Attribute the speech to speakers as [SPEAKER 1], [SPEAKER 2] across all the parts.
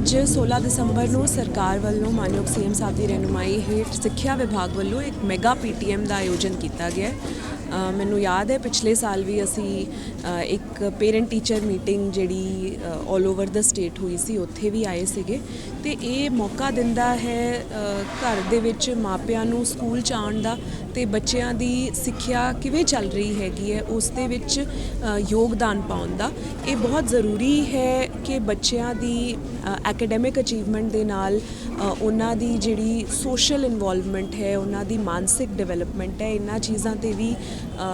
[SPEAKER 1] ਅੱਜ 16 ਦਸੰਬਰ ਨੂੰ ਸਰਕਾਰ ਵੱਲੋਂ ਮਾਨਯੋਗ ਸੀਐਮ ਸਾਹਿਬ ਦੀ ਰਹਿਨੁਮਾਈ ਹੇਠ ਸਿੱਖਿਆ ਵਿਭਾਗ ਵੱਲੋਂ ਇੱਕ ਮੈਗਾ ਪੀਟੀਐਮ ਦਾ ਆਯੋਜਨ ਕੀਤਾ ਗਿਆ ਮੈਨੂੰ ਯਾਦ ਹੈ ਪਿਛਲੇ ਸਾਲ ਵੀ ਅਸੀਂ ਇੱਕ ਪੇਰੈਂਟ ਟੀਚਰ ਮੀਟਿੰਗ ਜਿਹੜੀ 올 ਓਵਰ ਦਾ ਸਟੇਟ ਹੋਈ ਸੀ, ਉੱਥੇ ਵੀ ਆਏ ਸੀਗੇ। ਤੇ ਇਹ ਮੌਕਾ ਦਿੰਦਾ ਹੈ ਘਰ ਦੇ ਵਿੱਚ ਮਾਪਿਆਂ ਨੂੰ ਸਕੂਲ ਚ ਆਉਣ ਦਾ ਤੇ ਬੱਚਿਆਂ ਦੀ ਸਿੱਖਿਆ ਕਿਵੇਂ ਚੱਲ ਰਹੀ ਹੈਗੀ ਹੈ, ਉਸ ਦੇ ਵਿੱਚ ਯੋਗਦਾਨ ਪਾਉਣ ਦਾ। ਇਹ ਬਹੁਤ ਜ਼ਰੂਰੀ ਹੈ ਕਿ ਬੱਚਿਆਂ ਦੀ ਐਕੈਡੈਮਿਕ ਅਚੀਵਮੈਂਟ ਦੇ ਨਾਲ ਉਹਨਾਂ ਦੀ ਜਿਹੜੀ ਸੋਸ਼ਲ ਇਨਵੋਲਵਮੈਂਟ ਹੈ, ਉਹਨਾਂ ਦੀ ਮਾਨਸਿਕ ਡਿਵੈਲਪਮੈਂਟ ਹੈ, ਇਹਨਾਂ ਚੀਜ਼ਾਂ ਤੇ ਵੀ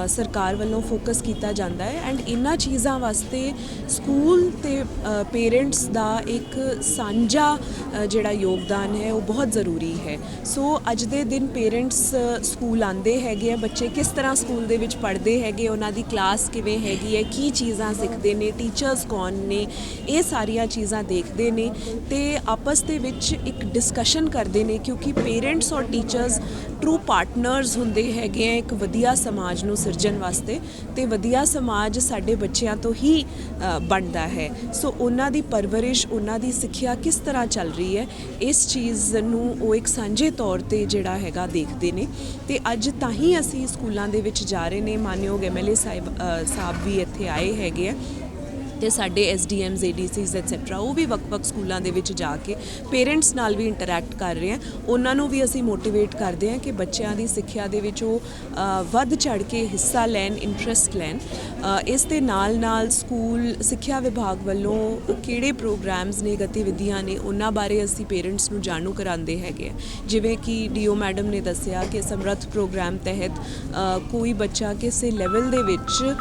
[SPEAKER 1] ਸਰਕਾਰ ਵੱਲੋਂ ਫੋਕਸ ਕੀਤਾ ਜਾਂਦਾ ਹੈ ਐਂਡ ਇਹਨਾਂ ਚੀਜ਼ਾਂ ਵਾਸਤੇ ਸਕੂਲ ਤੇ ਪੇਰੈਂਟਸ ਦਾ ਇੱਕ ਸਾਂਝਾ ਜਿਹੜਾ ਯੋਗਦਾਨ ਹੈ, ਉਹ ਬਹੁਤ ਜ਼ਰੂਰੀ ਹੈ। ਸੋ ਅੱਜ ਦੇ ਦਿਨ ਪੇਰੈਂਟਸ ਸਕੂਲ ਆਉਂਦੇ ਹੈਗੇ ਆ, ਬੱਚੇ ਕਿਸ ਤਰ੍ਹਾਂ ਸਕੂਲ ਦੇ ਵਿੱਚ ਪੜ੍ਹਦੇ ਹੈਗੇ, ਉਹਨਾਂ ਦੀ ਕਲਾਸ ਕਿਵੇਂ ਹੈਗੀ ਹੈ, ਕੀ ਚੀਜ਼ਾਂ ਸਿੱਖਦੇ ਨੇ ਟੀਚਰਸ ਕੌਣ ਨੇ ਇਹ ਸਾਰੀਆਂ ਚੀਜ਼ਾਂ ਦੇਖਦੇ ਨੇ ਤੇ ਆਪਸ ਦੇ ਵਿੱਚ ਇੱਕ ਡਿਸਕਸ਼ਨ ਕਰਦੇ ਨੇ ਕਿਉਂਕਿ ਪੇਰੈਂਟਸ ਔਰ ਟੀਚਰਸ ਟਰੂ ਪਾਰਟਨਰਸ ਹੁੰਦੇ ਹੈਗੇ ਆ ਇੱਕ ਵਧੀਆ ਸਮਾਜ ਨੂੰ ਸਿਰਜਣ ਵਾਸਤੇ ਤੇ ਵਧੀਆ ਸਮਾਜ ਸਾਡੇ ਬੱਚਿਆਂ ਤੋਂ ਹੀ ਬਣਦਾ ਹੈ। ਸੋ ਉਹਨਾਂ ਦੀ ਪਰਵਰਿਸ਼ ਉਹਨਾਂ ਦੀ ਸਿੱਖਿਆ ਕਿਸ ਤਰ੍ਹਾਂ ਚੱਲ ਰਹੀ ਹੈ ਇਸ ਚੀਜ਼ ਨੂੰ ਉਹ ਇੱਕ ਸਾਂਝੇ ਤੌਰ ਤੇ ਜਿਹੜਾ ਹੈਗਾ ਦੇਖਦੇ ਨੇ। ਤੇ ਅੱਜ ਤਾਂ ਹੀ ਅਸੀਂ ਸਕੂਲਾਂ ਦੇ ਵਿੱਚ ਜਾ ਰਹੇ ਨੇ। ਮਾਨਯੋਗ ਐਮਐਲਏ ਸਾਹਿਬ ਅ, ਸਾਹਿਬ ਵੀ ਇੱਥੇ ਆਏ ਹੈਗੇ ਆ। ਤੇ ਸਾਡੇ ਐਸਡੀਐਮਸ ਏਡੀਸੀਸ ਐਟਸੈਟਰਾ ਉਹ ਵੀ ਵੱਖ-ਵੱਖ ਸਕੂਲਾਂ ਦੇ ਵਿੱਚ ਜਾ ਕੇ ਪੇਰੈਂਟਸ ਨਾਲ ਵੀ ਇੰਟਰੈਕਟ ਕਰ ਰਹੇ ਆ। ਉਹਨਾਂ ਨੂੰ ਵੀ ਅਸੀਂ ਮੋਟੀਵੇਟ ਕਰਦੇ ਆ ਕਿ ਬੱਚਿਆਂ ਦੀ ਸਿੱਖਿਆ ਦੇ ਵਿੱਚ ਉਹ ਵੱਧ ਚੜ ਕੇ ਹਿੱਸਾ ਲੈਣ ਇੰਟਰਸਟ ਲੈਣ। ਇਸ ਦੇ ਨਾਲ-ਨਾਲ ਸਕੂਲ, ਸਿੱਖਿਆ ਵਿਭਾਗ ਵੱਲੋਂ ਕਿਹੜੇ ਪ੍ਰੋਗਰਾਮਸ ਨੇ, ਗਤੀਵਿਧੀਆਂ ਨੇ, ਉਹਨਾਂ ਬਾਰੇ ਅਸੀਂ ਪੇਰੈਂਟਸ ਨੂੰ ਜਾਣੂ ਕਰਾਉਂਦੇ ਹੈਗੇ ਆ। ਜਿਵੇਂ ਕਿ ਡੀਓ ਮੈਡਮ ਨੇ ਦੱਸਿਆ ਕਿ ਸਮਰੱਥ ਪ੍ਰੋਗਰਾਮ ਤਹਿਤ ਕੋਈ ਬੱਚਾ ਕਿਸੇ ਲੈਵਲ ਦੇ ਵਿੱਚ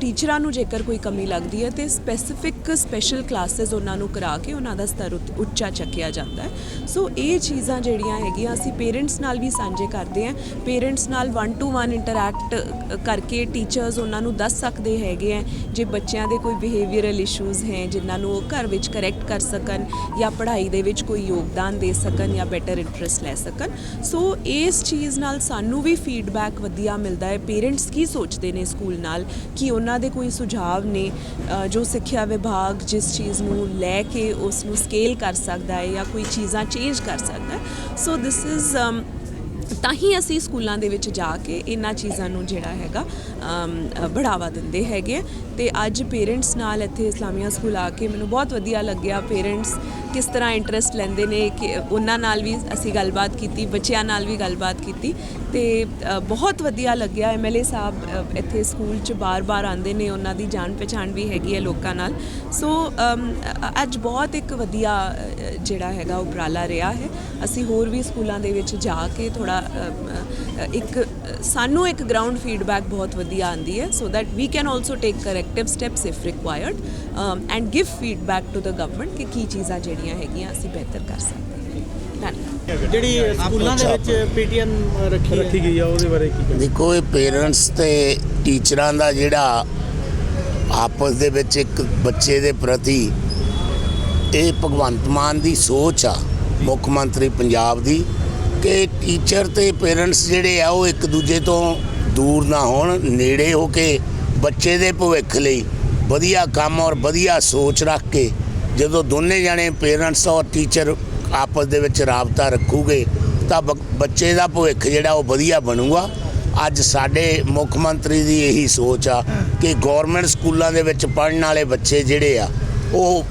[SPEAKER 1] ਟੀਚਰਾਂ ਨੂੰ ਜੇਕਰ ਕੋਈ ਕਮੀ ਲੱਗਦੀ ਹੈ ਤੇ ਸਪੈਸੀਫਿਕ ਸਪੈਸ਼ਲ ਕਲਾਸਿਸ ਉਹਨਾਂ ਨੂੰ ਕਰਾ ਕੇ ਉਹਨਾਂ ਦਾ ਸਤਰ ਉੱਚਾ ਚੱਕਿਆ ਜਾਂਦਾ ਹੈ। ਸੋ ਇਹ ਚੀਜ਼ਾਂ ਜਿਹੜੀਆਂ ਹੈਗੀਆਂ, ਅਸੀਂ ਪੇਰੈਂਟਸ ਨਾਲ ਵੀ ਸਾਂਝੇ ਕਰਦੇ ਹਾਂ। ਪੇਰੈਂਟਸ ਨਾਲ 1 ਟੂ 1 ਇੰਟਰੈਕਟ ਕਰਕੇ ਟੀਚਰਸ ਉਹਨਾਂ ਨੂੰ ਦੱਸ ਸਕਦੇ ਹੈਗੇ ਆ ਜੇ ਬੱਚਿਆਂ ਦੇ ਕੋਈ ਬਿਹੇਵੀਅਰਲ ਇਸ਼ੂਜ਼ ਹੈ, ਜਿਨ੍ਹਾਂ ਨੂੰ ਉਹ ਘਰ ਵਿੱਚ ਕਰੈਕਟ ਕਰ ਸਕਣ ਜਾਂ ਪੜ੍ਹਾਈ ਦੇ ਵਿੱਚ ਕੋਈ ਯੋਗਦਾਨ ਦੇ ਸਕਣ ਜਾਂ ਬੈਟਰ ਇੰਟਰਸਟ ਲੈ ਸਕਣ। ਸੋ ਇਸ ਚੀਜ਼ ਨਾਲ ਸਾਨੂੰ ਵੀ ਫੀਡਬੈਕ ਵਧੀਆ ਮਿਲਦਾ ਹੈ। ਪੇਰੈਂਟਸ ਕੀ ਸੋਚਦੇ ਨੇ ਸਕੂਲ ਨਾਲ? ਕਿ ਉਹਨਾਂ ਦੇ ਕੋਈ ਸੁਝਾਅ ਨੇ? ਜੋ ਸਿੱਖਿਆ ਵਿਭਾਗ ਜਿਸ ਚੀਜ਼ ਨੂੰ ਲੈ ਕੇ ਉਸ ਨੂੰ ਸਕੇਲ ਕਰ ਸਕਦਾ ਹੈ ਜਾਂ ਕੋਈ ਚੀਜ਼ਾਂ ਚੇਂਜ ਕਰ ਸਕਦਾ ਸੋ ਦਿਸ ਇਜ਼ ਤਾਂ ਹੀ ਅਸੀਂ ਸਕੂਲਾਂ ਦੇ ਵਿੱਚ ਜਾ ਕੇ ਇਹਨਾਂ ਚੀਜ਼ਾਂ ਨੂੰ ਜਿਹੜਾ ਹੈਗਾ ਬੜਾਵਾ ਦਿੰਦੇ ਹੈਗੇ ਆ। ਤੇ ਅੱਜ ਪੇਰੈਂਟਸ ਨਾਲ ਇੱਥੇ ਇਸਲਾਮੀਆ ਸਕੂਲ ਆ ਕੇ ਮੈਨੂੰ ਬਹੁਤ ਵਧੀਆ ਲੱਗਿਆ। ਪੇਰੈਂਟਸ ਕਿਸ ਤਰ੍ਹਾਂ ਇੰਟਰਸਟ ਲੈਂਦੇ ਨੇ ਕਿ ਉਹਨਾਂ ਨਾਲ ਵੀ ਅਸੀਂ ਗੱਲਬਾਤ ਕੀਤੀ, ਬੱਚਿਆਂ ਨਾਲ ਵੀ ਗੱਲਬਾਤ ਕੀਤੀ। ਤੇ ਬਹੁਤ ਵਧੀਆ ਲੱਗਿਆ। ਐਮਐਲਏ ਸਾਹਿਬ ਇੱਥੇ ਸਕੂਲ 'ਚ ਬਾਰ-ਬਾਰ ਆਉਂਦੇ ਨੇ, ਉਹਨਾਂ ਦੀ ਜਾਣ ਪਛਾਣ ਵੀ ਹੈਗੀ ਹੈ ਲੋਕਾਂ ਨਾਲ। ਸੋ ਅੱਜ ਬਹੁਤ ਇੱਕ ਵਧੀਆ ਜਿਹੜਾ ਹੈਗਾ ਉਪਰਾਲਾ ਰਿਹਾ ਹੈ। ਅਸੀਂ ਹੋਰ ਵੀ ਸਕੂਲਾਂ ਦੇ ਵਿੱਚ ਜਾ ਕੇ ਥੋੜਾ ਇੱਕ ਸਾਨੂੰ ਇੱਕ ਗਰਾਊਂਡ ਫੀਡਬੈਕ ਬਹੁਤ ਵਧੀਆ ਆਂਦੀ ਹੈ so that we can also take corrective steps if required and give feedback to the government ਕਿ ਕੀ ਚੀਜ਼ਾਂ ਜਿਹੜੀਆਂ ਹੈਗੀਆਂ ਅਸੀਂ ਬਿਹਤਰ ਕਰ ਸਕਦੇ
[SPEAKER 2] ਜਿਹੜੀ ਸਕੂਲਾਂ ਦੇ ਵਿੱਚ ਪੀਟੀਐਮ ਰੱਖੀ
[SPEAKER 3] ਰੱਖੀ ਗਈ ਆ ਉਹਦੇ ਬਾਰੇ ਕੀ ਕਹਿੰਦੇ
[SPEAKER 4] ਦੇਖੋ ਇਹ ਪੇਰੈਂਟਸ ਤੇ ਟੀਚਰਾਂ ਦਾ ਜਿਹੜਾ ਆਪਸ ਦੇ ਵਿੱਚ ਇੱਕ ਬੱਚੇ ਦੇ ਪ੍ਰਤੀ ਇਹ ਭਗਵੰਤ ਮਾਨ ਦੀ ਸੋਚ ਆ ਮੁੱਖ ਮੰਤਰੀ ਪੰਜਾਬ ਦੀ ਕਿ ਟੀਚਰ ਤੇ ਪੇਰੈਂਟਸ ਜਿਹੜੇ ਆ ਉਹ ਇੱਕ ਦੂਜੇ ਤੋਂ ਦੂਰ ਨਾ ਹੋਣ ਨੇੜੇ ਹੋ ਕੇ ਬੱਚੇ ਦੇ ਭਵਿੱਖ ਲਈ ਵਧੀਆ ਕੰਮ ਔਰ ਵਧੀਆ ਸੋਚ ਰੱਖ ਕੇ ਜਦੋਂ ਦੋਨੇ ਜਾਣੇ ਪੇਰੈਂਟਸ ਔਰ ਟੀਚਰ ਆਪਸ ਦੇ ਵਿੱਚ ਰਾਬਤਾ ਰੱਖੂਗੇ ਤਾਂ ਬੱਚੇ ਦਾ ਭਵਿੱਖ ਜਿਹੜਾ ਉਹ ਵਧੀਆ ਬਣੂਗਾ। ਅੱਜ ਸਾਡੇ ਮੁੱਖ ਮੰਤਰੀ ਦੀ ਇਹੀ ਸੋਚ ਆ ਕਿ ਗਵਰਨਮੈਂਟ ਸਕੂਲਾਂ ਦੇ ਵਿੱਚ ਪੜ੍ਹਨ ਵਾਲੇ ਬੱਚੇ ਜਿਹੜੇ ਆ ਉਹ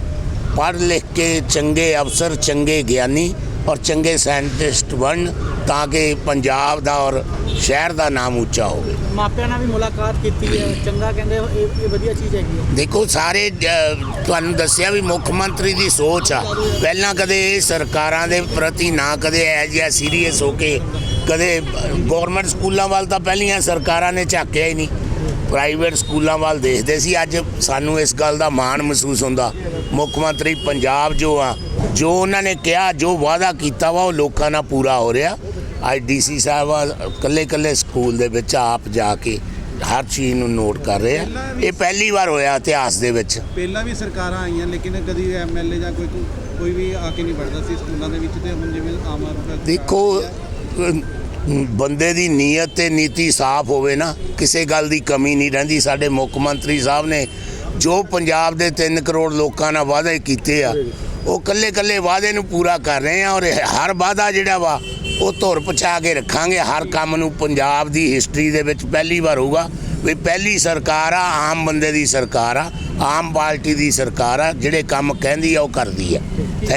[SPEAKER 4] ਪੜ੍ਹ ਲਿਖ ਕੇ ਚੰਗੇ ਅਫਸਰ ਚੰਗੇ ਗਿਆਨੀ ਔਰ ਚੰਗੇ ਸਾਇੰਟਿਸਟ ਬਣਨ ਤਾਂ ਕਿ ਪੰਜਾਬ ਦਾ ਔਰ ਸ਼ਹਿਰ ਦਾ ਨਾਮ ਉੱਚਾ ਹੋਵੇ
[SPEAKER 2] ਮਾਪਿਆਂ ਨਾਲ ਵੀ ਮੁਲਾਕਾਤ ਕੀਤੀ ਹੈ। ਚੰਗਾ ਕਹਿੰਦੇ ਇਹ ਇਹ ਵਧੀਆ ਚੀਜ਼ ਹੈਗੀ ਹੈ।
[SPEAKER 4] ਦੇਖੋ ਸਾਰੇ ਤੁਹਾਨੂੰ ਦੱਸਿਆ ਵੀ ਮੁੱਖ ਮੰਤਰੀ ਦੀ ਸੋਚ ਆ। ਪਹਿਲਾਂ ਕਦੇ ਇਹ ਸਰਕਾਰਾਂ ਦੇ ਪ੍ਰਤੀ ਨਾ ਕਦੇ ਐ ਜਿਹਾ ਸੀਰੀਅਸ ਹੋ ਕੇ ਕਦੇ ਗਵਰਨਮੈਂਟ ਸਕੂਲਾਂ ਵੱਲ ਤਾਂ ਪਹਿਲੀਆਂ ਸਰਕਾਰਾਂ ਨੇ ਝਾਕਿਆ ਹੀ ਨਹੀਂ। ਪ੍ਰਾਈਵੇਟ ਸਕੂਲਾਂ ਵੱਲ ਦੇਖਦੇ ਸੀ। ਅੱਜ ਸਾਨੂੰ ਇਸ ਗੱਲ ਦਾ ਮਾਣ ਮਹਿਸੂਸ ਹੁੰਦਾ। ਮੁੱਖ ਮੰਤਰੀ ਪੰਜਾਬ ਜੋ ਆ ਜੋ ਉਹਨਾਂ ਨੇ ਕਿਹਾ ਜੋ ਵਾਅਦਾ ਕੀਤਾ ਵਾ ਉਹ ਲੋਕਾਂ ਨਾਲ ਪੂਰਾ ਹੋ ਰਿਹਾ। ਅੱਜ ਡੀਸੀ ਸਾਹਿਬ ਕੱਲੇ ਕੱਲੇ ਸਕੂਲ ਦੇ ਵਿੱਚ ਆਪ ਜਾ ਕੇ ਹਰ ਚੀਜ਼ ਨੂੰ ਨੋਟ ਕਰ ਰਹੇ ਆ। ਇਹ ਪਹਿਲੀ ਵਾਰ ਹੋਇਆ ਇਤਿਹਾਸ ਦੇ ਵਿੱਚ।
[SPEAKER 3] ਪਹਿਲਾਂ ਵੀ ਸਰਕਾਰਾਂ ਆਈਆਂ ਲੇਕਿਨ ਕਦੀ ਐਮਐਲਏ ਜਾਂ ਕੋਈ ਕੋਈ ਵੀ ਆ ਕੇ ਨਹੀਂ ਵੜਦਾ ਸੀ ਸਕੂਲਾਂ ਦੇ ਵਿੱਚ ਤੇ ਹੁਣ ਜਿਵੇਂ ਆਮ ਆਦਮੀ
[SPEAKER 4] ਦੇਖੋ ਬੰਦੇ ਦੀ ਨੀਅਤ ਤੇ ਨੀਤੀ ਸਾਫ਼ ਹੋਵੇ ਨਾ, ਕਿਸੇ ਗੱਲ ਦੀ ਕਮੀ ਨਹੀਂ ਰਹਿੰਦੀ। ਸਾਡੇ ਮੁੱਖ ਮੰਤਰੀ ਸਾਹਿਬ ਨੇ ਜੋ ਪੰਜਾਬ ਦੇ 3 ਕਰੋੜ ਲੋਕਾਂ ਨਾਲ ਵਾਅਦੇ ਕੀਤੇ ਆ, ਉਹ ਕੱਲੇ ਕੱਲੇ ਵਾਅਦੇ ਨੂੰ ਪੂਰਾ ਕਰ ਰਹੇ ਆ ਔਰ ਹਰ ਵਾਅਦਾ ਜਿਹੜਾ ਵਾ, ਉਹ ਧੁਰ ਪਛਾ ਕੇ ਰੱਖਾਂਗੇ। ਹਰ ਕੰਮ ਨੂੰ ਪੰਜਾਬ ਦੀ ਹਿਸਟਰੀ ਦੇ ਵਿੱਚ ਪਹਿਲੀ ਵਾਰ ਹੋਊਗਾ ਵੀ ਪਹਿਲੀ ਸਰਕਾਰ ਆ, ਆਮ ਬੰਦੇ ਦੀ ਸਰਕਾਰ ਆ, ਆਮ ਪਾਰਟੀ ਦੀ ਸਰਕਾਰ ਆ, ਜਿਹੜੇ ਕੰਮ ਕਹਿੰਦੀ ਆ, ਉਹ ਕਰਦੀ ਆ।